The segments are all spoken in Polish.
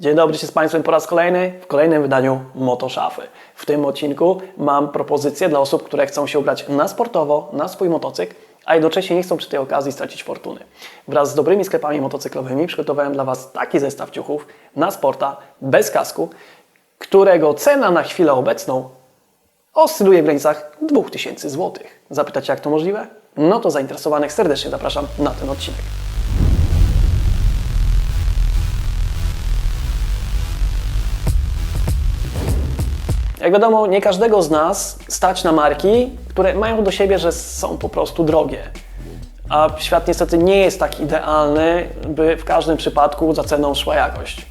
Dzień dobry się z Państwem po raz kolejny w kolejnym wydaniu Motoszafy. W tym odcinku mam propozycję dla osób, które chcą się ubrać na sportowo, na swój motocykl, a jednocześnie nie chcą przy tej okazji stracić fortuny. Wraz z dobrymi sklepami motocyklowymi przygotowałem dla Was taki zestaw ciuchów na sporta bez kasku, którego cena na chwilę obecną oscyluje w granicach 2000 zł. Zapytacie, jak to możliwe? No to zainteresowanych serdecznie zapraszam na ten odcinek. Jak wiadomo, nie każdego z nas stać na marki, które mają do siebie, że są po prostu drogie. A świat niestety nie jest tak idealny, by w każdym przypadku za ceną szła jakość.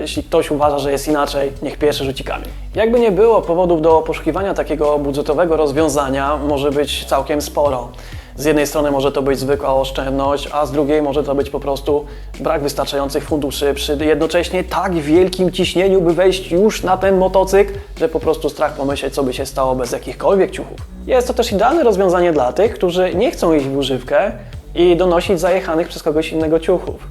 Jeśli ktoś uważa, że jest inaczej, niech pierwszy rzuci kamień. Jakby nie było, powodów do poszukiwania takiego budżetowego rozwiązania może być całkiem sporo. Z jednej strony może to być zwykła oszczędność, a z drugiej może to być po prostu brak wystarczających funduszy przy jednocześnie tak wielkim ciśnieniu, by wejść już na ten motocykl, że po prostu strach pomyśleć, co by się stało bez jakichkolwiek ciuchów. Jest to też idealne rozwiązanie dla tych, którzy nie chcą iść w używkę i donosić zajechanych przez kogoś innego ciuchów.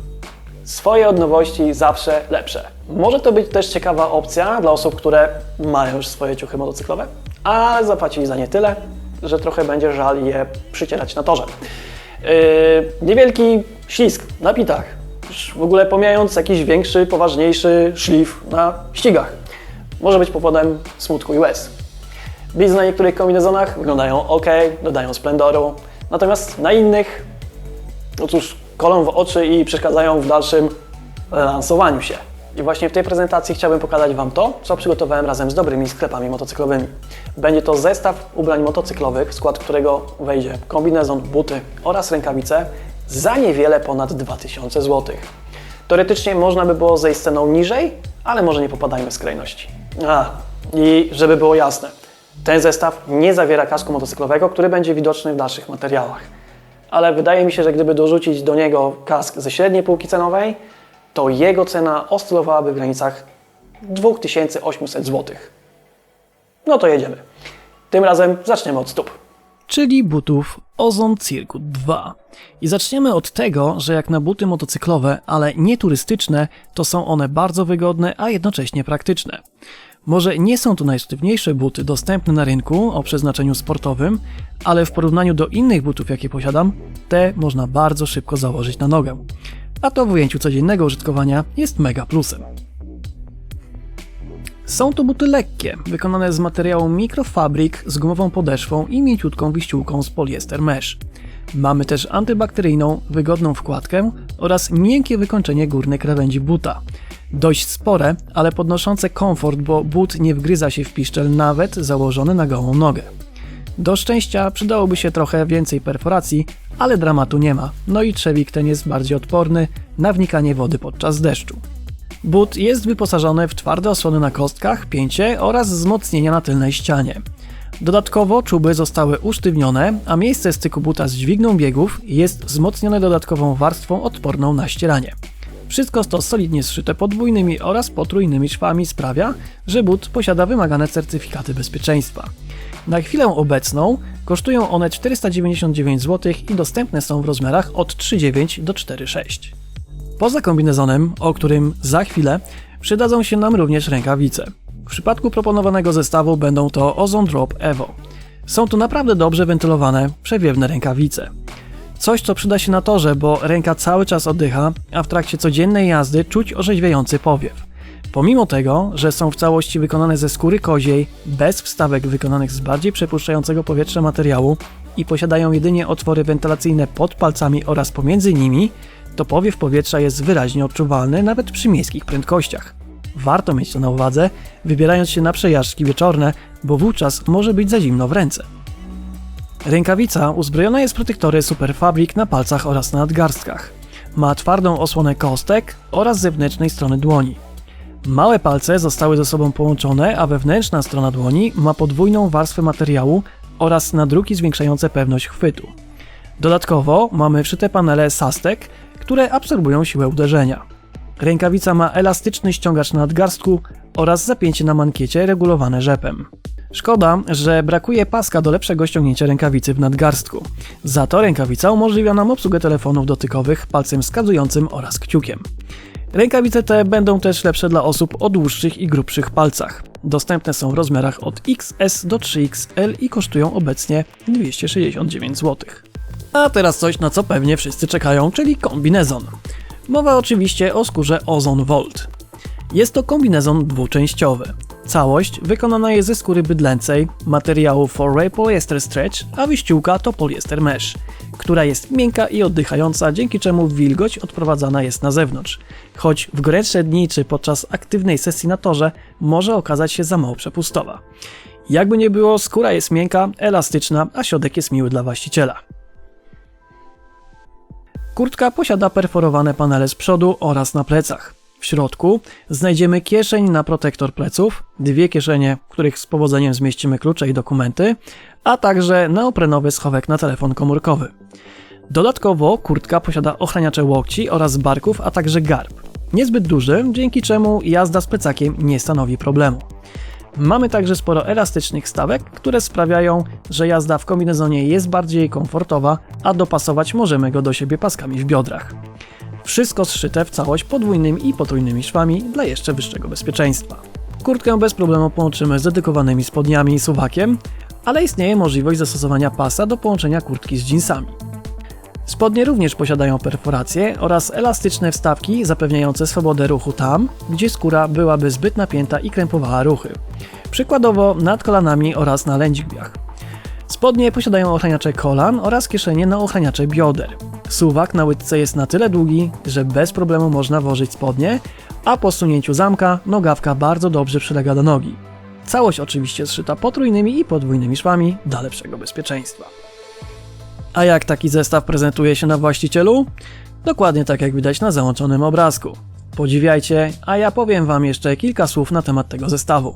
Swoje od nowości zawsze lepsze. Może to być też ciekawa opcja dla osób, które mają już swoje ciuchy motocyklowe, ale zapłacili za nie tyle, że trochę będzie żal je przycierać na torze. Yy, niewielki ślisk na pitach, w ogóle pomijając jakiś większy, poważniejszy szlif na ścigach, może być powodem smutku i łez. Blizny na niektórych kombinezonach wyglądają ok, dodają splendoru, natomiast na innych no cóż, kolą w oczy i przeszkadzają w dalszym lansowaniu się. I właśnie w tej prezentacji chciałbym pokazać Wam to, co przygotowałem razem z dobrymi sklepami motocyklowymi. Będzie to zestaw ubrań motocyklowych, w skład którego wejdzie kombinezon, buty oraz rękawice za niewiele ponad 2000 zł. Teoretycznie można by było zejść ceną niżej, ale może nie popadajmy w skrajności. A, i żeby było jasne, ten zestaw nie zawiera kasku motocyklowego, który będzie widoczny w dalszych materiałach ale wydaje mi się, że gdyby dorzucić do niego kask ze średniej półki cenowej, to jego cena oscylowałaby w granicach 2800 zł. No to jedziemy. Tym razem zaczniemy od stóp. czyli butów Ozon Circuit 2. I zaczniemy od tego, że jak na buty motocyklowe, ale nie turystyczne, to są one bardzo wygodne, a jednocześnie praktyczne. Może nie są to najsztywniejsze buty dostępne na rynku o przeznaczeniu sportowym, ale w porównaniu do innych butów, jakie posiadam, te można bardzo szybko założyć na nogę. A to w ujęciu codziennego użytkowania jest mega plusem. Są to buty lekkie, wykonane z materiału mikrofabrik z gumową podeszwą i mięciutką wyściółką z poliester mesh. Mamy też antybakteryjną, wygodną wkładkę oraz miękkie wykończenie górnej krawędzi buta. Dość spore, ale podnoszące komfort, bo but nie wgryza się w piszczel nawet założony na gołą nogę. Do szczęścia przydałoby się trochę więcej perforacji, ale dramatu nie ma. No i trzewik ten jest bardziej odporny na wnikanie wody podczas deszczu. But jest wyposażony w twarde osłony na kostkach, pięcie oraz wzmocnienia na tylnej ścianie. Dodatkowo czuby zostały usztywnione, a miejsce styku buta z dźwigną biegów jest wzmocnione dodatkową warstwą odporną na ścieranie. Wszystko to solidnie zszyte podwójnymi oraz potrójnymi szwami sprawia, że but posiada wymagane certyfikaty bezpieczeństwa. Na chwilę obecną kosztują one 499 zł i dostępne są w rozmiarach od 3,9 do 4,6. Poza kombinezonem, o którym za chwilę, przydadzą się nam również rękawice. W przypadku proponowanego zestawu będą to Ozone Drop Evo. Są to naprawdę dobrze wentylowane, przewiewne rękawice. Coś, co przyda się na torze, bo ręka cały czas oddycha, a w trakcie codziennej jazdy czuć orzeźwiający powiew. Pomimo tego, że są w całości wykonane ze skóry koziej, bez wstawek wykonanych z bardziej przepuszczającego powietrze materiału i posiadają jedynie otwory wentylacyjne pod palcami oraz pomiędzy nimi, to powiew powietrza jest wyraźnie odczuwalny nawet przy miejskich prędkościach. Warto mieć to na uwadze, wybierając się na przejażdżki wieczorne, bo wówczas może być za zimno w ręce. Rękawica uzbrojona jest protektory Superfabric na palcach oraz na nadgarstkach. Ma twardą osłonę kostek oraz zewnętrznej strony dłoni. Małe palce zostały ze sobą połączone, a wewnętrzna strona dłoni ma podwójną warstwę materiału oraz nadruki zwiększające pewność chwytu. Dodatkowo mamy wszyte panele SASTEC, które absorbują siłę uderzenia. Rękawica ma elastyczny ściągacz na nadgarstku oraz zapięcie na mankiecie regulowane rzepem. Szkoda, że brakuje paska do lepszego ściągnięcia rękawicy w nadgarstku. Za to rękawica umożliwia nam obsługę telefonów dotykowych palcem wskazującym oraz kciukiem. Rękawice te będą też lepsze dla osób o dłuższych i grubszych palcach. Dostępne są w rozmiarach od XS do 3XL i kosztują obecnie 269 zł. A teraz coś, na co pewnie wszyscy czekają, czyli kombinezon. Mowa oczywiście o skórze Ozone Volt. Jest to kombinezon dwuczęściowy. Całość wykonana jest ze skóry bydlęcej, materiału Foray Polyester Stretch, a wyściółka to poliester mesh, która jest miękka i oddychająca, dzięki czemu wilgoć odprowadzana jest na zewnątrz. Choć w gorętsze dni czy podczas aktywnej sesji na torze może okazać się za mało przepustowa. Jakby nie było, skóra jest miękka, elastyczna, a środek jest miły dla właściciela. Kurtka posiada perforowane panele z przodu oraz na plecach. W środku znajdziemy kieszeń na protektor pleców, dwie kieszenie, w których z powodzeniem zmieścimy klucze i dokumenty, a także neoprenowy schowek na telefon komórkowy. Dodatkowo kurtka posiada ochraniacze łokci oraz barków, a także garb. Niezbyt duży, dzięki czemu jazda z plecakiem nie stanowi problemu. Mamy także sporo elastycznych stawek, które sprawiają, że jazda w kombinezonie jest bardziej komfortowa, a dopasować możemy go do siebie paskami w biodrach. Wszystko zszyte w całość podwójnymi i potrójnymi szwami dla jeszcze wyższego bezpieczeństwa. Kurtkę bez problemu połączymy z dedykowanymi spodniami i suwakiem, ale istnieje możliwość zastosowania pasa do połączenia kurtki z jeansami. Spodnie również posiadają perforacje oraz elastyczne wstawki zapewniające swobodę ruchu tam, gdzie skóra byłaby zbyt napięta i krępowała ruchy. Przykładowo nad kolanami oraz na lędźwiach. Spodnie posiadają ochraniacze kolan oraz kieszenie na ochraniacze bioder. Suwak na łydce jest na tyle długi, że bez problemu można włożyć spodnie, a po sunięciu zamka nogawka bardzo dobrze przylega do nogi. Całość oczywiście zszyta potrójnymi i podwójnymi szwami dla lepszego bezpieczeństwa. A jak taki zestaw prezentuje się na właścicielu? Dokładnie tak jak widać na załączonym obrazku. Podziwiajcie, a ja powiem Wam jeszcze kilka słów na temat tego zestawu.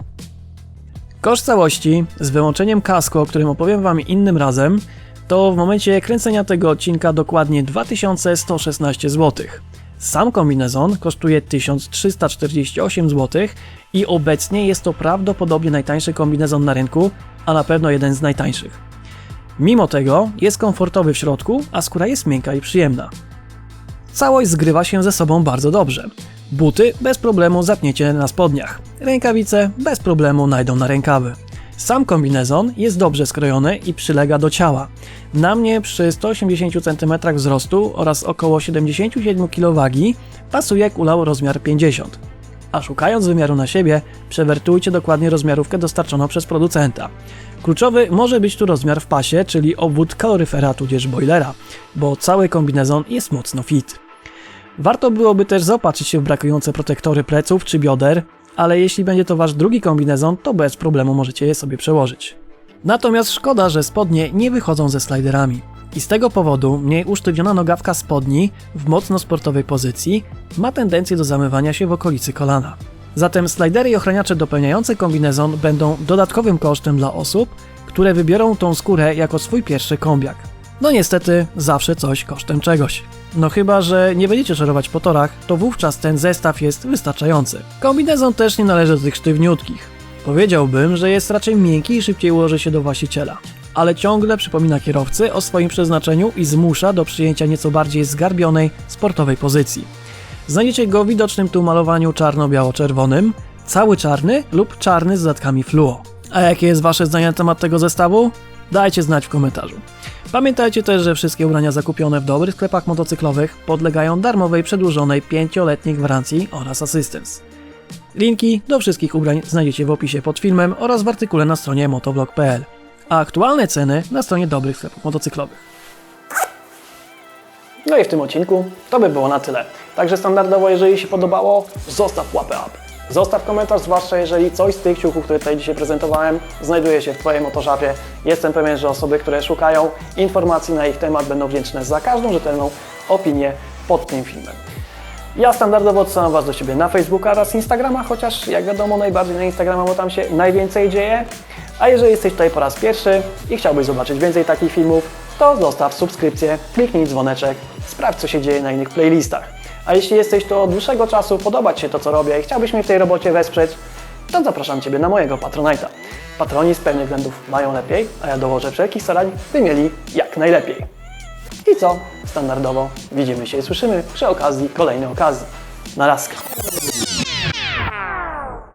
Koszt całości, z wyłączeniem kasku, o którym opowiem Wam innym razem, to w momencie kręcenia tego odcinka dokładnie 2116 zł. Sam kombinezon kosztuje 1348 zł i obecnie jest to prawdopodobnie najtańszy kombinezon na rynku, a na pewno jeden z najtańszych. Mimo tego jest komfortowy w środku, a skóra jest miękka i przyjemna. Całość zgrywa się ze sobą bardzo dobrze. Buty bez problemu zapniecie na spodniach. Rękawice bez problemu najdą na rękawy. Sam kombinezon jest dobrze skrojony i przylega do ciała. Na mnie przy 180 cm wzrostu oraz około 77 kg pasuje kulał rozmiar 50. A szukając wymiaru na siebie, przewertujcie dokładnie rozmiarówkę dostarczoną przez producenta. Kluczowy może być tu rozmiar w pasie, czyli obwód kaloryfera tudzież boilera, bo cały kombinezon jest mocno fit. Warto byłoby też zaopatrzyć się w brakujące protektory pleców czy bioder, ale jeśli będzie to wasz drugi kombinezon, to bez problemu możecie je sobie przełożyć. Natomiast szkoda, że spodnie nie wychodzą ze sliderami. I z tego powodu mniej usztywniona nogawka spodni w mocno sportowej pozycji ma tendencję do zamywania się w okolicy kolana. Zatem slidery i ochraniacze dopełniające kombinezon będą dodatkowym kosztem dla osób, które wybiorą tą skórę jako swój pierwszy kombiak. No niestety, zawsze coś kosztem czegoś. No chyba, że nie będziecie szorować po torach, to wówczas ten zestaw jest wystarczający. Kombinezon też nie należy do tych sztywniutkich. Powiedziałbym, że jest raczej miękki i szybciej ułoży się do właściciela. Ale ciągle przypomina kierowcy o swoim przeznaczeniu i zmusza do przyjęcia nieco bardziej zgarbionej, sportowej pozycji. Znajdziecie go widocznym tu malowaniu czarno-biało-czerwonym, cały czarny lub czarny z dodatkami fluo. A jakie jest wasze zdanie na temat tego zestawu? Dajcie znać w komentarzu. Pamiętajcie też, że wszystkie ubrania zakupione w dobrych sklepach motocyklowych podlegają darmowej przedłużonej 5-letniej gwarancji oraz asystence. Linki do wszystkich ubrań znajdziecie w opisie pod filmem oraz w artykule na stronie motovlog.pl, a aktualne ceny na stronie dobrych sklepów motocyklowych. No i w tym odcinku to by było na tyle. Także standardowo, jeżeli się podobało, zostaw łapę up. Zostaw komentarz, zwłaszcza jeżeli coś z tych ciuchów, które tutaj dzisiaj prezentowałem, znajduje się w Twojej motorzapie. Jestem pewien, że osoby, które szukają informacji na ich temat, będą wdzięczne za każdą rzetelną opinię pod tym filmem. Ja standardowo odsyłam Was do siebie na Facebooka oraz Instagrama, chociaż jak wiadomo najbardziej na Instagrama, bo tam się najwięcej dzieje. A jeżeli jesteś tutaj po raz pierwszy i chciałbyś zobaczyć więcej takich filmów, to zostaw subskrypcję, kliknij dzwoneczek, sprawdź co się dzieje na innych playlistach. A jeśli jesteś tu od dłuższego czasu, podoba Ci się to co robię i chciałbyś mnie w tej robocie wesprzeć, to zapraszam Ciebie na mojego Patronite'a. Patroni z pewnych względów mają lepiej, a ja dołożę wszelkich starań, by mieli jak najlepiej. I co? Standardowo widzimy się i słyszymy przy okazji kolejnej okazji. Na razie.